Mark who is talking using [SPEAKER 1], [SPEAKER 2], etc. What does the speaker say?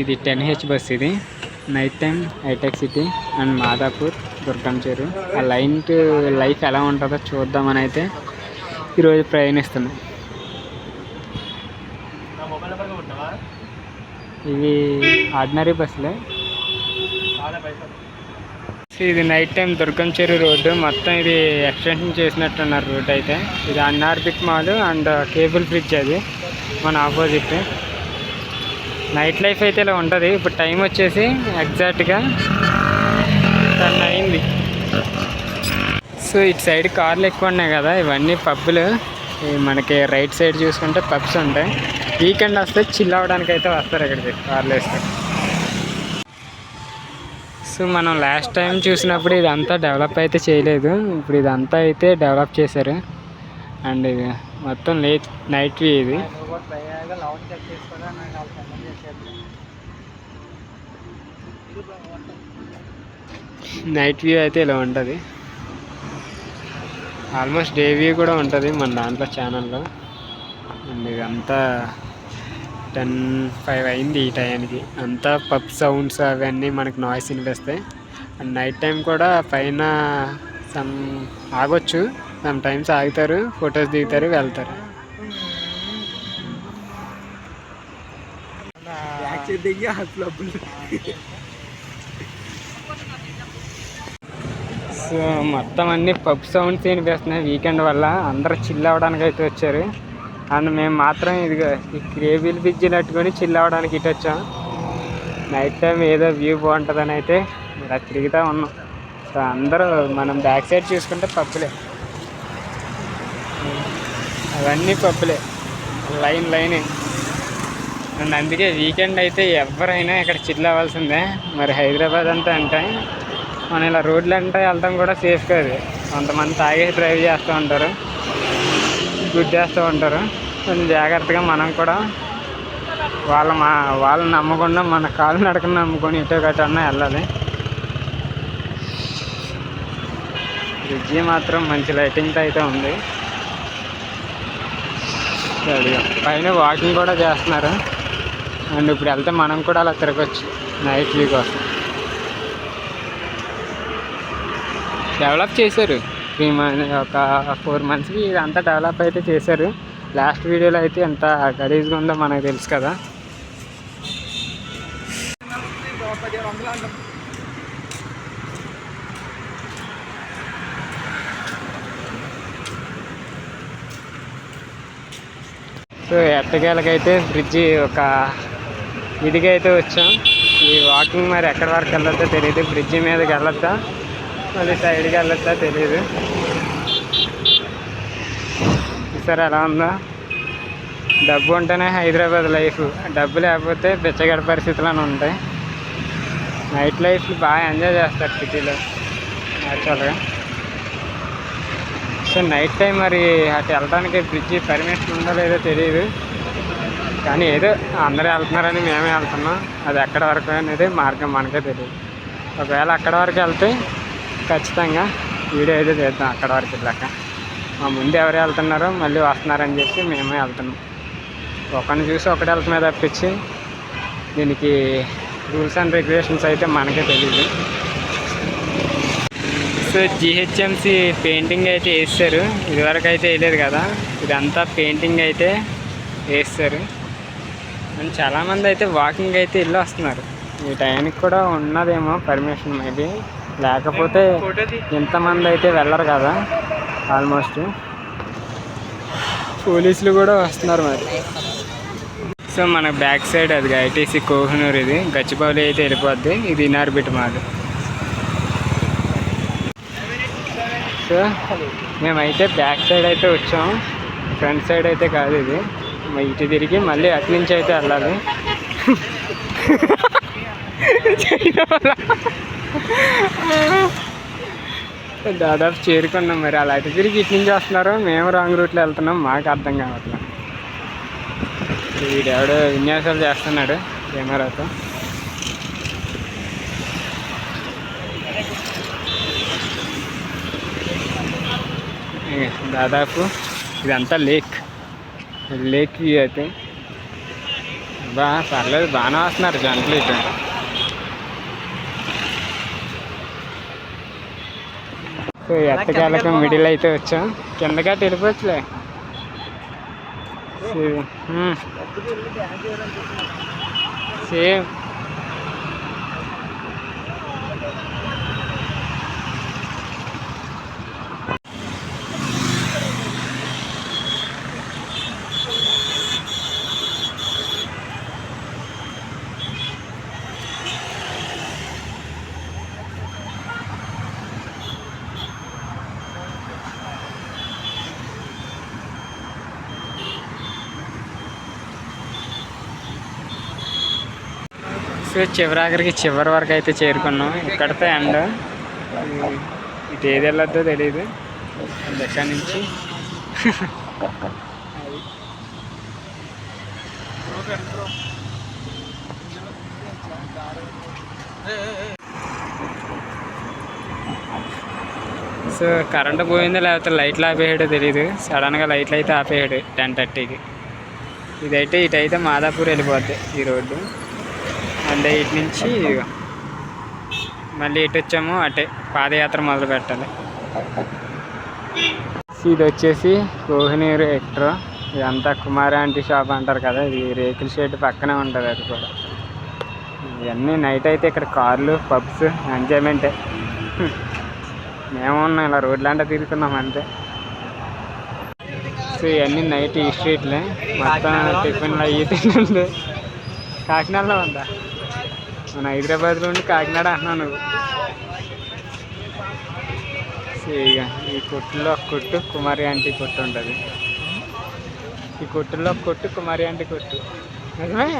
[SPEAKER 1] ఇది ten H bus ఇది. Night time hitech City and Madhapur Durgam Cheru ఆ లైన్ లైఫ్ ఎలా ఉంటుందో చూద్దామని అయితే ఈరోజు ప్రయాణిస్తున్నాం. ఇవి ఆర్డినరీ బస్సులే. ఇది నైట్ టైం దుర్గం చెరు రోడ్డు. మొత్తం ఇది ఎక్స్టెన్షన్ చేసినట్టున్నారు రోడ్ అయితే. ఇది Inorbit mall and cable bridge అది. మన ఆపోజిట్ నైట్ లైఫ్ అయితే ఇలా ఉంటుంది. ఇప్పుడు టైం వచ్చేసి ఎగ్జాక్ట్గా టెన్ అయింది. సో ఇటు సైడ్ కార్లు ఎక్కువ ఉన్నాయి కదా. ఇవన్నీ పబ్బులు మనకి రైట్ సైడ్ చూసుకుంటే పబ్స్ ఉంటాయి. వీకెండ్ వస్తే చిల్ అవ్వడానికి అయితే వస్తారు ఇక్కడికి కార్లు వేసుకొని సో మనం లాస్ట్ టైం చూసినప్పుడు ఇదంతా డెవలప్ అయితే చేయలేదు. ఇప్పుడు ఇదంతా అయితే డెవలప్ చేశారు. అండ్ ఇది మొత్తం లేట్ నైట్ వ్యూ ఇది. నైట్ వ్యూ అయితే ఇలా ఉంటుంది. ఆల్మోస్ట్ డే వ్యూ కూడా ఉంటుంది మన దాంట్లో ఛానల్లో. అండ్ ఇదంతా టెన్ ఫైవ్ అయింది ఈ టైంకి. అంతా పబ్ సౌండ్స్ అవన్నీ మనకు నాయిస్ వినిపిస్తాయి. అండ్ నైట్ టైం కూడా పైన సమ్ ఆగొచ్చు. సమ్ టైమ్స్ ఆగుతారు ఫొటోస్ దిగుతారు వెళ్తారు. సో మొత్తం అన్ని పబ్ సౌండ్స్ వినిపిస్తున్నాయి వీకెండ్ వల్ల. అందరూ చిల్ అవ్వడానికి అయితే వచ్చారు. అండ్ మేము మాత్రం ఇదిగో ఈ క్రేబిల్ బ్రిడ్జ్ నట్టుకొని చిల్ అవ్వడానికి ఇటు వచ్చాం. నైట్ టైం ఏదో వ్యూ బాగుంటుందని అయితే ఇలా తిరుగుతూ ఉన్నాం. సో అందరూ మనం బ్యాక్ సైడ్ చూసుకుంటే పప్పులే అవన్నీ పప్పులే లైన్ లైన్. అండ్ అందుకే వీకెండ్ అయితే ఎవరైనా ఇక్కడ చిల్ అవ్వాల్సిందే మరి హైదరాబాద్ అంతా అంటే మనం ఇలా రోడ్లు అంటే వెళ్తాం కూడా సేఫ్ కాదు. కొంతమంది తాగేసి డ్రైవ్ చేస్తూ ఉంటారు. గుద్దేస్తూ ఉంటారు. కొంచెం జాగ్రత్తగా మనం కూడా వాళ్ళ మా వాళ్ళని నమ్మకుండా మన కాలు నడకని నమ్ముకొని ఇటో గటన్నా వెళ్ళాలి. బ్రిడ్జి మాత్రం మంచి లైటింగ్తో అయితే ఉంది. అదిగో. పైన వాకింగ్ కూడా చేస్తున్నారు. అండ్ ఇప్పుడు వెళ్తే మనం కూడా అలా తిరగచ్చు. నైట్ వ్యూ కోసం. డెవలప్ చేశారు. త్రీ మంత్ ఒక ఫోర్ మంత్స్కి ఇదంతా డెవలప్ అయితే చేశారు. లాస్ట్ వీడియోలో అయితే ఎంత గలీజ్గా ఉందో మనకు తెలుసు కదా. సో ఎట్టకేలకైతే బ్రిడ్జి ఒక ఇదిగా అయితే వచ్చాం. ఈ వాకింగ్ మరి ఎక్కడి వరకు వెళ్ళొద్దో తెలియదు బ్రిడ్జి మీదకి వెళ్ళొద్దా? మళ్ళీ సైడ్కి వెళ్ళొద్దా తెలియదు సరే ఎలా ఉందో? డబ్బు ఉంటేనే హైదరాబాద్ లైఫ్. డబ్బు లేకపోతే బిచ్చగడ పరిస్థితులు ఉంటాయి. నైట్ లైఫ్ బాగా ఎంజాయ్ చేస్తారు సిటీలో. యాక్చువల్గా. సో నైట్ టైం మరి అటు వెళ్ళడానికి బ్రిడ్జి పర్మిషన్ ఉందో లేదో తెలియదు కానీ ఏదో అందరూ వెళ్తున్నారని మేమే వెళ్తున్నాం. అది ఎక్కడి వరకు అనేది మార్గం మనకే తెలియదు ఒకవేళ అక్కడ వరకు వెళ్తే ఖచ్చితంగా వీడియో అయితే చేద్దాం అక్కడ వరకు వెళ్ళాక మా ముందు ఎవరు వెళ్తున్నారో మళ్ళీ వస్తున్నారని చెప్పి మేమే వెళ్తున్నాం. ఒకరిని చూసి ఒకటి వెళ్తున్నా తప్పించి దీనికి రూల్స్ అండ్ రెగ్యులేషన్స్ అయితే మనకే తెలియదు సో జిహెచ్ఎంసి పెయింటింగ్ అయితే వేస్తారు. ఇదివరకు అయితే వేయలేదు కదా. ఇదంతా పెయింటింగ్ అయితే వేస్తారు. అండ్ చాలామంది అయితే వాకింగ్ అయితే ఇల్లు వస్తున్నారు. ఈ టైంకి కూడా ఉన్నదేమో పర్మిషన్ మేబీ లేకపోతే ఇంతమంది అయితే వెళ్ళరు కదా. ఆల్మోస్ట్ పోలీసులు కూడా వస్తున్నారు మరి. సో మన బ్యాక్ సైడ్ అది ఐటీసీ కోహినూర్ ఇది. గచ్చిబౌలి అయితే వెళ్ళిపోద్ది. ఇది ఇనార్బిట్ మాది. సో మేమైతే బ్యాక్ సైడ్ అయితే వచ్చాం. ఫ్రంట్ సైడ్ అయితే కాదు ఇది. ఇటు తిరిగి మళ్ళీ అటు నుంచి అయితే వెళ్ళాలి. దాదాపు చేరుకున్నాం మరి. అలా అటు తిరిగి ఇటు నుంచి వస్తున్నారు. మేము రాంగ్ రూట్లో వెళ్తున్నాం. మాకు అర్థం కావట్లేదు. వీడెవడో విన్యాసాలు చేస్తున్నాడు. కెమెరాతో. దాదాపు ఇదంతా లేక్ లేక్ వ్యూ అయితే బా పర్లేదు బాగానే వస్తున్నారు జంటలు ఇటు సో ఎత్తకాలకు మిడిల్ అయితే వచ్చాం కిందగా వెళ్ళిపోవచ్చులే సేమ్ సో చివరాఖరికి చివరి వరకు అయితే చేరుకున్నాం. ఇక్కడితో ఎండ. ఇటు ఏది వెళ్ళొద్దో తెలియదు దశ నుంచి. సో కరెంటు పోయిందో లేకపోతే లైట్లు ఆపేయడో తెలియదు సడన్గా లైట్లు అయితే ఆపేయడు టెన్ థర్టీకి ఇదైతే ఇటైతే మాదాపూర్ వెళ్ళిపోద్ది ఈ రోడ్డు. మళ్ళీ ఇటు నుంచి మళ్ళీ ఇటు వచ్చాము అటే పాదయాత్ర మొదలు పెట్టాలి. ఇది వచ్చేసి కోహినీరు ఎక్ట్రో ఇదంతా కుమార్ ఆంటీ షాప్ అంటారు కదా ఇది రేకుల షెడ్ పక్కనే ఉంటుంది అది కూడా. ఇవన్నీ నైట్ అయితే ఇక్కడ కార్లు పబ్స్ ఎంజాయ్మెంటే. మేము ఉన్నాం ఇలా రోడ్లు అంటే తిరుగుతున్నాం అంతే. సో ఇవన్నీ నైట్ ఈ స్ట్రీట్లే. మొత్తం టిఫిన్లు అయ్యి తింటుండే. కాకినాడలో ఉందా? మన హైదరాబాద్లో ఉండి కాకినాడ అంటున్నాను ఇక ఈ కొట్టులో ఒక కొట్టు కుమారి ఆంటీ కొట్టు ఉంటుంది. ఈ కొట్టులో ఒక కొట్టు కుమారి ఆంటీ కొట్టు. నిజమే?